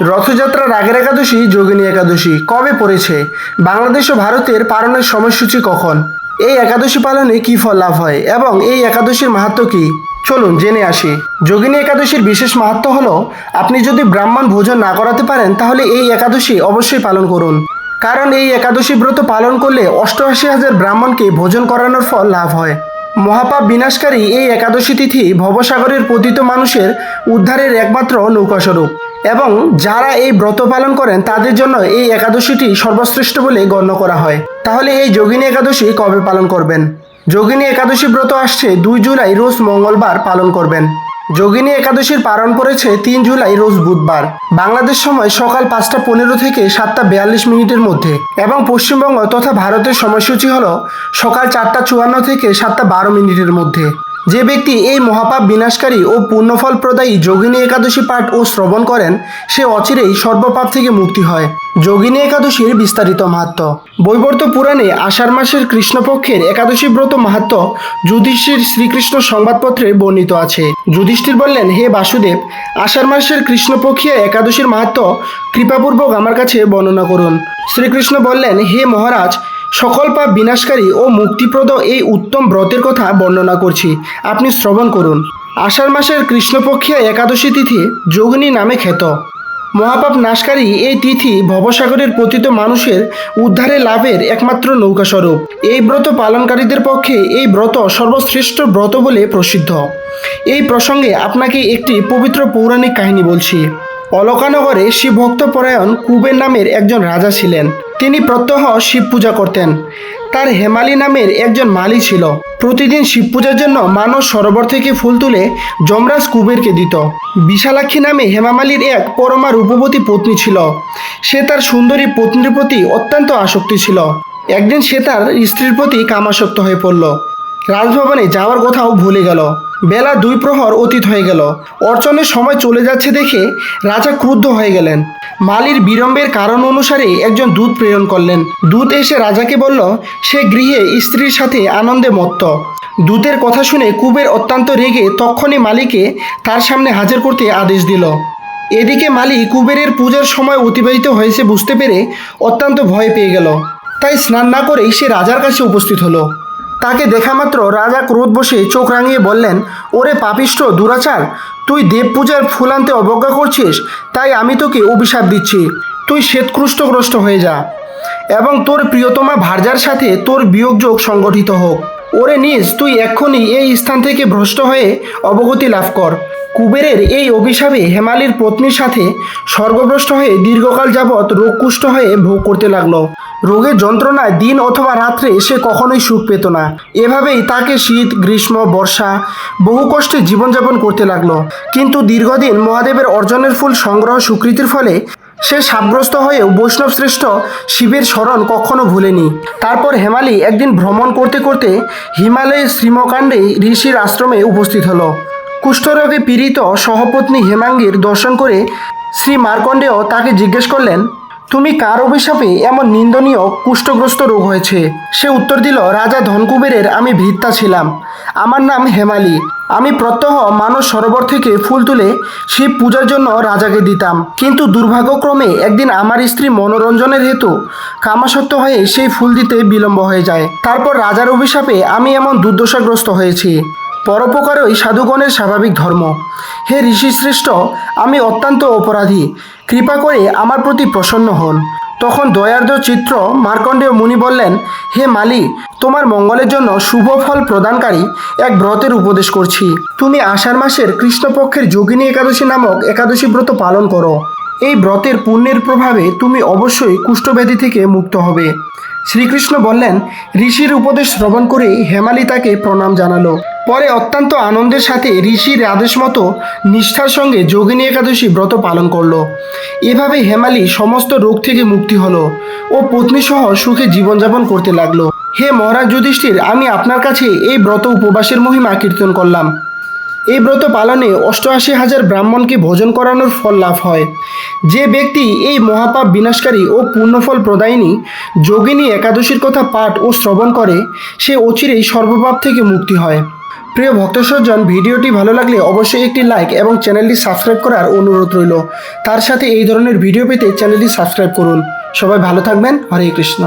রথযাত্রার আগের একাদশী যোগিনী একাদশী কবে পড়েছে? বাংলাদেশ ও ভারতের পালনের সময়সূচি কখন? এই একাদশী পালনে কী ফল লাভ হয় এবং এই একাদশীর মাহাত্ম কী? চলুন জেনে আসি। যোগিনী একাদশীর বিশেষ মাহাত্ম হলো, আপনি যদি ব্রাহ্মণ ভোজন না করাতে পারেন, তাহলে এই একাদশী অবশ্যই পালন করুন। কারণ এই একাদশী ব্রত পালন করলে অষ্টআশি হাজার ব্রাহ্মণকে ভোজন করানোর ফল লাভ হয়। মহাপাপ বিনাশকারী এই একাদশী তিথি ভবসাগরের পতিত মানুষের উদ্ধারের একমাত্র নৌকাস্বরূপ। এবং যারা এই ব্রত পালন করেন, তাদের জন্য এই একাদশীটি সর্বশ্রেষ্ঠ বলে গণ্য করা হয়। তাহলে এই যোগিনী একাদশী কবে পালন করবেন? যোগিনী একাদশী ব্রত আসছে দুই জুলাই রোজ মঙ্গলবার পালন করবেন। যোগিনী একাদশীর পালন করেছে তিন জুলাই রোজ বুধবার। বাংলাদেশ সময় সকাল পাঁচটা পনেরো থেকে সাতটা বিয়াল্লিশ মিনিটের মধ্যে এবং পশ্চিমবঙ্গ তথা ভারতের সময়সূচি হল সকাল চারটা চুয়ান্ন থেকে সাতটা বারো মিনিটের মধ্যে। যে ব্যক্তি এই মহাপাপ বিনাশকারী ও পুণ্যফল প্রদায়ী যোগিনী একাদশী পাঠ ও শ্রবণ করেন, সে অচিরেই সর্বপাপ থেকে মুক্তি হয়। যোগিনী একাদশীর বিস্তারিত মাহাত্ম। বৈবর্ত পুরাণে আষাঢ় মাসের কৃষ্ণপক্ষের একাদশী ব্রত মাহাত্ম যুধিষ্ঠির শ্রীকৃষ্ণ সংবাদপত্রে বর্ণিত আছে। যুধিষ্ঠির বললেন, হে বাসুদেব, আষাঢ় মাসের কৃষ্ণপক্ষীয় একাদশীর মাহাত্ম কৃপাপূর্বক আমার কাছে বর্ণনা করুন। শ্রীকৃষ্ণ বললেন, হে মহারাজ সকল পাপ বিনাশকারী ও মুক্তিপ্রদ এই উত্তম ব্রতের কথা বর্ণনা করছি। আপনি শ্রবণ করুন। আষাঢ় মাসের কৃষ্ণপক্ষীয় একাদশী তিথি যোগিনী নামে খ্যাত। মহাপাপ নাশকারী এই তিথি ভবসাগরের পতিত মানুষের উদ্ধারে লাভের একমাত্র নৌকাস্বরূপ। এই ব্রত পালনকারীদের পক্ষে এই ব্রত সর্বশ্রেষ্ঠ ব্রত বলে প্রসিদ্ধ। এই প্রসঙ্গে আপনাকে একটি পবিত্র পৌরাণিক কাহিনী বলছি। অলকানগরে শিবভক্ত পরায়ণ কুবের নামের একজন রাজা ছিলেন। তিনি প্রত্যহ শিব পূজা করতেন। তার হেমালি নামের একজন মালি ছিল। প্রতিদিন শিব পূজার জন্য মানস সরোবর থেকে ফুল তুলে যমরাজ কুবেরকে দিত। বিশালাক্ষী নামে হেমামালির এক পরমা রূপবতী পত্নী ছিল। সে তার সুন্দরী পত্নীর প্রতি অত্যন্ত আসক্তি ছিল। একদিন সে তার স্ত্রীর প্রতি কামাসক্ত হয়ে পড়ল। রাজভবনে যাওয়ার কথাও ভুলে গেল। বেলা দুই প্রহর অতীত হয়ে গেল। অর্চনের সময় চলে যাচ্ছে দেখে রাজা ক্রুদ্ধ হয়ে গেলেন। মালির বিড়ম্বের কারণ অনুসারে একজন দূত প্রেরণ করলেন। দূত এসে রাজাকে বলল, সে গৃহে স্ত্রীর সাথে আনন্দে মত্ত দূতের কথা শুনে কুবের অত্যন্ত রেগে তক্ষণই মালিকে তার সামনে হাজির করতে আদেশ দিল। এদিকে মালি কুবেরের পূজার সময় অতিবাহিত হয়েছে বুঝতে পেরে অত্যন্ত ভয় পেয়ে গেল। তাই স্নান না করেই সে রাজার কাছে উপস্থিত হলো। তাকে দেখা মাত্র রাজা ক্রোধ বসে চোখ রাঙিয়ে বললেন, ওরে পাপিষ্ট দুরাচার, তুই দেব পূজার ফুল আনতে অবজ্ঞা করছিস, তাই আমি তোকে অভিশাপ দিচ্ছি। তুই শ্বেতকৃষ্টগ্রস্ত হয়ে যা এবং তোর প্রিয়তমা ভার্যার সাথে তোর বিয়োগযোগ সংগঠিত হোক। ওরে নিজ, তুই এক্ষুনি এই স্থান থেকে ভ্রষ্ট হয়ে অবগতি লাভ কর। কুবেরের এই অভিশাপে হেমালির পত্নীর সাথে স্বর্গভ্রষ্ট হয়ে দীর্ঘকাল যাবৎ রোগকুষ্ঠ হয়ে ভোগ করতে লাগল। রোগের যন্ত্রণায় দিন অথবা রাত্রে সে কখনোই সুখ পেত না। এভাবেই তাকে শীত, গ্রীষ্ম, বর্ষা বহু কষ্টে জীবনযাপন করতে লাগল। কিন্তু দীর্ঘদিন মহাদেবের অর্জনের ফুল সংগ্রহ স্বীকৃতির ফলে সে সাব্যস্ত হয়েও বৈষ্ণব শ্রেষ্ঠ শিবের স্মরণ কখনো ভুলেনি। তারপর হেমালি একদিন ভ্রমণ করতে করতে হিমালয়ের শ্রীমকাণ্ডে ঋষির আশ্রমে উপস্থিত হলো। কুষ্ঠরোগে পীড়িত সহপত্নী হেমাঙ্গীর দর্শন করে শ্রী মার্কণ্ডেয় তাকে জিজ্ঞেস করলেন তুমি কার অভিশাপে এমন নিন্দনীয় কুষ্ঠগ্রস্ত রোগ হয়েছে? সে উত্তর দিল, রাজা ধনকুবেরের আমি ভিত্তা ছিলাম। আমার নাম হেমালি। আমি প্রত্যহ মানস সরোবর থেকে ফুল তুলে শিব পূজার জন্য রাজাকে দিতাম। কিন্তু দুর্ভাগ্যক্রমে একদিন আমার স্ত্রী মনোরঞ্জনের হেতু কামাসক্ত হয়ে সেই ফুল দিতে বিলম্ব হয়ে যায়। তারপর রাজার অভিশাপে আমি এমন দুর্দশাগ্রস্ত হয়েছি। পরোপকারই সাধুগণের স্বাভাবিক ধর্ম। হে ঋষিশ্রেষ্ঠ, আমি অত্যন্ত অপরাধী। কৃপা করে আমার প্রতি প্রসন্ন হন। তখন দয়ার্দ চিত্র মার্কণ্ডেয় মুনি বললেন, হে মালি, তোমার মঙ্গলের জন্য শুভ ফল প্রদানকারী এক ব্রতের উপদেশ করছি। তুমি আষাঢ় মাসের কৃষ্ণপক্ষের যোগিনী একাদশী নামক একাদশী ব্রত পালন করো। এই ব্রতের পুণ্যের প্রভাবে তুমি অবশ্যই কুষ্ঠব্যাধি থেকে মুক্ত হবে। শ্রীকৃষ্ণ বললেন, ঋষির উপদেশ শ্রবণ করে হেমালি তাকে প্রণাম জানালো। পরে অত্যন্ত আনন্দের সাথে ঋষির আদেশ মতো নিষ্ঠার সঙ্গে যোগিনী একাদশী ব্রত পালন করল। এভাবে হেমালি সমস্ত রোগ থেকে মুক্তি হলো ও পত্নীসহ সুখে জীবনযাপন করতে লাগল। হে মহারাজ যুধিষ্ঠির, আমি আপনার কাছে এই ব্রত উপবাসের মহিমা কীর্তন করলাম। এই ব্রত পালনে অষ্টআশি হাজার ব্রাহ্মণকে ভোজন করানোর ফল লাভ হয়। যে ব্যক্তি এই মহাপাপ বিনাশকারী ও পূর্ণফল প্রদায়িনী যোগিনী একাদশীর কথা পাঠ ও শ্রবণ করে, সে অচিরেই সর্বপাপ থেকে মুক্তি হয়। প্রিয় ভক্ত সজ্জন ভিডিওটি ভালো লাগলে অবশ্যই একটি লাইক এবং চ্যানেলটি সাবস্ক্রাইব করার অনুরোধ রইল। তার সাথে এই ধরনের ভিডিও পেতে চ্যানেলটি সাবস্ক্রাইব করুন। সবাই ভালো থাকবেন। হরে কৃষ্ণ।